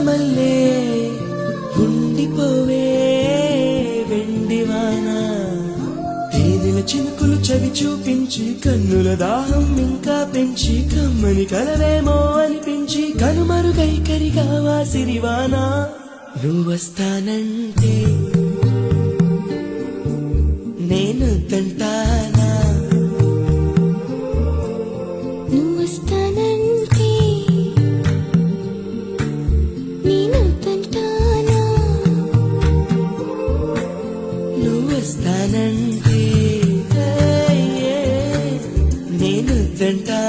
పూలమల్లే ఉండిపోవే వెండివాన తేనెల చినుకులు చవి చూపించి కన్నుల దాహం ఇంకా పెంచి కమ్మని కలవేమో అనిపించి కనుమరుగై కరిగావా సిరివానా నువ్వొస్తానంటే నేను తంటానా? నువ్వొస్తానంటే నువ్వొస్తానంటే నేను తింటా